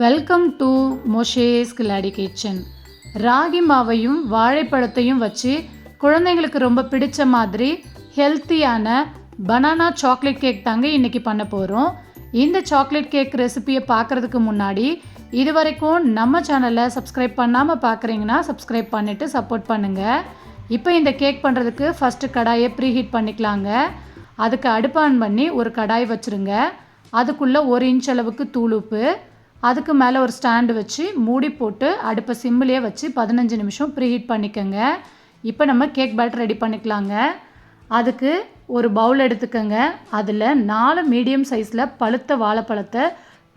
Welcome to மொஷேஸ் Khiladi kitchen ராகி மாவையும் வாழைப்பழத்தையும் வச்சு குழந்தைங்களுக்கு ரொம்ப பிடிச்ச மாதிரி ஹெல்த்தியான பனானா சாக்லேட் கேக் தாங்க இன்றைக்கி பண்ண போகிறோம் இந்த சாக்லேட் கேக் ரெசிபியை பார்க்குறதுக்கு முன்னாடி இது வரைக்கும் நம்ம சேனலை சப்ஸ்கிரைப் பண்ணாமல் பார்க்குறீங்கன்னா சப்ஸ்கிரைப் பண்ணிவிட்டு சப்போர்ட் பண்ணுங்கள் இப்போ இந்த கேக் பண்ணுறதுக்கு ஃபஸ்ட்டு கடாயை ப்ரீஹீட் பண்ணிக்கலாங்க. அதுக்கு அடுப்பு ஆன் பண்ணி ஒரு கடாய் வச்சுருங்க. அதுக்குள்ளே ஒரு இன்ச் அளவுக்கு தூளுப்பு அதுக்கு மேலே ஒரு ஸ்டாண்டு வச்சு மூடி போட்டு அடுப்பை சிம்மிலே வச்சு பதினஞ்சு நிமிஷம் ப்ரீஹீட் பண்ணிக்கோங்க. இப்போ நம்ம கேக் பேட்டர் ரெடி பண்ணிக்கலாங்க. அதுக்கு ஒரு பவுல் எடுத்துக்கோங்க. அதில் நாலு மீடியம் சைஸில் பழுத்த வாழைப்பழத்தை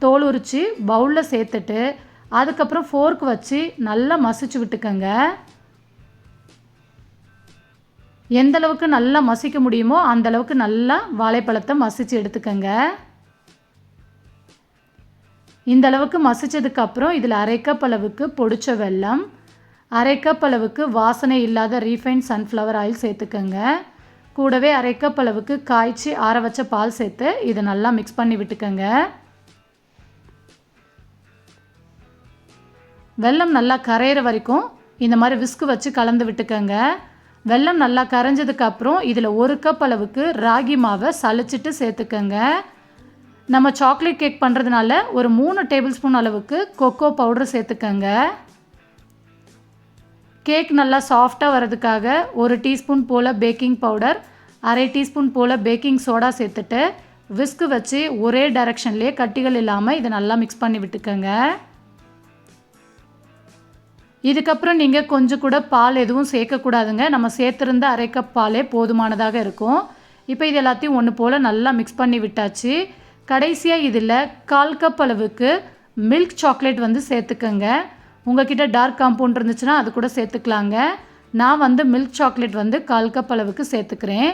தோல் உரித்து பவுலில் சேர்த்துட்டு அதுக்கப்புறம் ஃபோர்க் வச்சு நல்லா மசிச்சு விட்டுக்கோங்க. எந்தளவுக்கு நல்லா மசிக்க முடியுமோ அந்தளவுக்கு நல்லா வாழைப்பழத்தை மசித்து எடுத்துக்கோங்க. இந்த அளவுக்கு மசிச்சதுக்கப்புறம் இதில் அரை கப் அளவுக்கு பொடிச்ச வெல்லம் அரை கப் அளவுக்கு வாசனை இல்லாத ரீஃபைண்ட் சன்ஃப்ளவர் ஆயில் சேர்த்துக்கோங்க. கூடவே அரை கப் அளவுக்கு காய்ச்சி ஆற வச்ச பால் சேர்த்து இதை நல்லா மிக்ஸ் பண்ணி விட்டுக்கோங்க. வெல்லம் நல்லா கரையிற வரைக்கும் இந்த மாதிரி விஸ்கு வச்சு கலந்து விட்டுக்கோங்க. வெல்லம் நல்லா கரைஞ்சதுக்கப்புறம் இதில் ஒரு கப் அளவுக்கு ராகி மாவை சளிச்சிட்டு சேர்த்துக்கோங்க. நம்ம சாக்லேட் கேக் பண்ணுறதுனால ஒரு மூணு டேபிள் ஸ்பூன் அளவுக்கு கொக்கோ பவுடர் சேர்த்துக்கோங்க. கேக் நல்லா சாஃப்டாக வர்றதுக்காக ஒரு டீஸ்பூன் போல் பேக்கிங் பவுடர் அரை டீஸ்பூன் போல் பேக்கிங் சோடா சேர்த்துட்டு விஸ்கு வச்சு ஒரே டைரக்ஷன்லேயே கட்டிகள் இல்லாமல் இதை நல்லா மிக்ஸ் பண்ணி விட்டுக்கோங்க. இதுக்கப்புறம் நீங்கள் கொஞ்சம் கூட பால் எதுவும் சேர்க்கக்கூடாதுங்க. நம்ம சேர்த்துருந்த அரை கப் பாலே போதுமானதாக இருக்கும். இப்போ இது எல்லாத்தையும் ஒன்று போல் நல்லா மிக்ஸ் பண்ணி விட்டாச்சு. கடைசியாக இதில் கால் கப் அளவுக்கு மில்க் சாக்லேட் வந்து சேர்த்துக்கோங்க. உங்ககிட்ட டார்க் காம்பவுண்ட் இருந்துச்சுன்னா அது கூட சேர்த்துக்கலாங்க. நான் வந்து மில்க் சாக்லேட் வந்து கால் கப் அளவுக்கு சேர்த்துக்கிறேன்.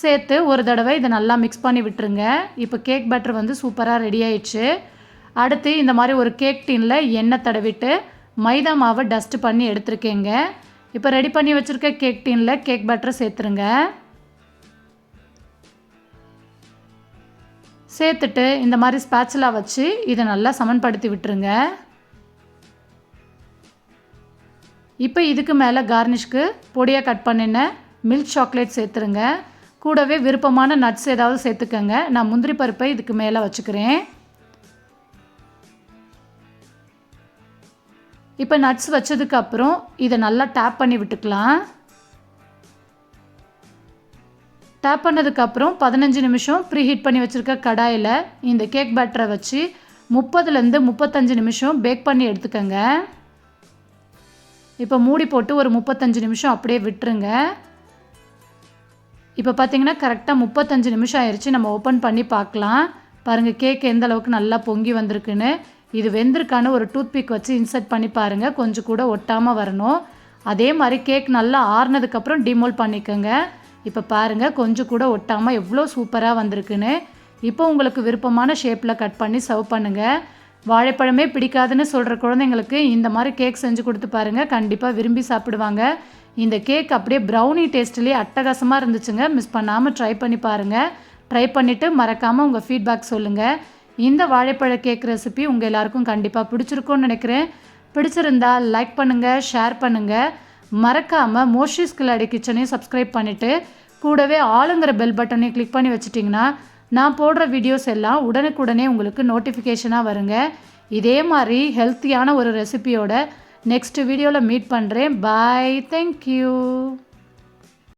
சேர்த்து ஒரு தடவை இதை நல்லா மிக்ஸ் பண்ணி விட்டுருங்க. இப்போ கேக் பேட்டர் வந்து சூப்பராக ரெடி ஆயிடுச்சு. அடுத்து இந்த மாதிரி ஒரு கேக் டீனில் எண்ணெய் தடவிட்டு மைதா மாவை டஸ்ட் பண்ணி எடுத்துருக்கேங்க. இப்போ ரெடி பண்ணி வச்சுருக்க கேக் டீனில் கேக் பேட்டரை சேர்த்துருங்க. சேர்த்துட்டு இந்த மாதிரி ஸ்பேச்சலாக வச்சு இதை நல்லா சமன்படுத்தி விட்டுருங்க. இப்போ இதுக்கு மேலே கார்னிஷ்க்கு பொடியாக கட் பண்ணின மில்க் சாக்லேட் சேர்த்துருங்க. கூடவே விருப்பமான நட்ஸ் ஏதாவது சேர்த்துக்கோங்க. நான் முந்திரி பருப்பை இதுக்கு மேலே வச்சுக்கிறேன். இப்போ நட்ஸ் வச்சதுக்கப்புறம் இதை நல்லா டேப் பண்ணி விட்டுக்கலாம். டேப் பண்ணதுக்கப்புறம் பதினஞ்சு நிமிஷம் ப்ரீ ஹீட் பண்ணி வச்சுருக்க கடாயில் இந்த கேக் பேட்டரை வச்சு முப்பதுலேருந்து முப்பத்தஞ்சு நிமிஷம் பேக் பண்ணி எடுத்துக்கோங்க. இப்போ மூடி போட்டு ஒரு முப்பத்தஞ்சு நிமிஷம் அப்படியே விட்டுருங்க. இப்போ பார்த்தீங்கன்னா கரெக்டாக முப்பத்தஞ்சு நிமிஷம் ஆயிடுச்சு நம்ம ஓப்பன் பண்ணி பார்க்கலாம். பாருங்கள் கேக் எந்த அளவுக்கு நல்லா பொங்கி வந்திருக்குன்னு. இது வெந்திருக்கான்னு ஒரு டூத் பிக் வச்சு இன்சர்ட் பண்ணி பாருங்கள் கொஞ்சம் கூட ஒட்டாமல் வரணும். அதே மாதிரி கேக் நல்லா ஆறுனதுக்கப்புறம் டிமோல் பண்ணிக்கோங்க. இப்போ பாருங்கள் கொஞ்சம் கூட ஒட்டாமல் எவ்வளோ சூப்பராக வந்திருக்குன்னு. இப்போ உங்களுக்கு விருப்பமான ஷேப்பில் கட் பண்ணி சர்வ் பண்ணுங்கள் வாழைப்பழமே பிடிக்காதுன்னு சொல்கிற குழந்தைங்களுக்கு இந்த மாதிரி கேக் செஞ்சு கொடுத்து பாருங்கள் கண்டிப்பாக விரும்பி சாப்பிடுவாங்க. இந்த கேக் அப்படியே ப்ரௌனி டேஸ்ட்லேயே அட்டகாசமாக இருந்துச்சுங்க. மிஸ் பண்ணாமல் ட்ரை பண்ணி பாருங்கள் ட்ரை பண்ணிவிட்டு மறக்காமல் உங்கள் ஃபீட்பேக் சொல்லுங்கள் இந்த வாழைப்பழ கேக் ரெசிபி உங்கள் எல்லாருக்கும் கண்டிப்பாக பிடிச்சிருக்கோன்னு நினைக்கிறேன். பிடிச்சிருந்தா லைக் பண்ணுங்கள் ஷேர் பண்ணுங்கள் மறக்காமல் மோஷிஸ் கில்லாடி கிச்சனையும் சப்ஸ்கிரைப் பண்ணிவிட்டு கூடவே ஆளுங்கிற பெல் பட்டனையும் கிளிக் பண்ணி வச்சுட்டிங்கன்னா நான் போடுற வீடியோஸ் எல்லாம் உடனுக்குடனே உங்களுக்கு நோட்டிஃபிகேஷனாக வருங்க. இதே மாதிரி ஹெல்த்தியான ஒரு ரெசிபியோட நெக்ஸ்ட் வீடியோவில் மீட் பண்ணுறேன் பாய் தேங்க்யூ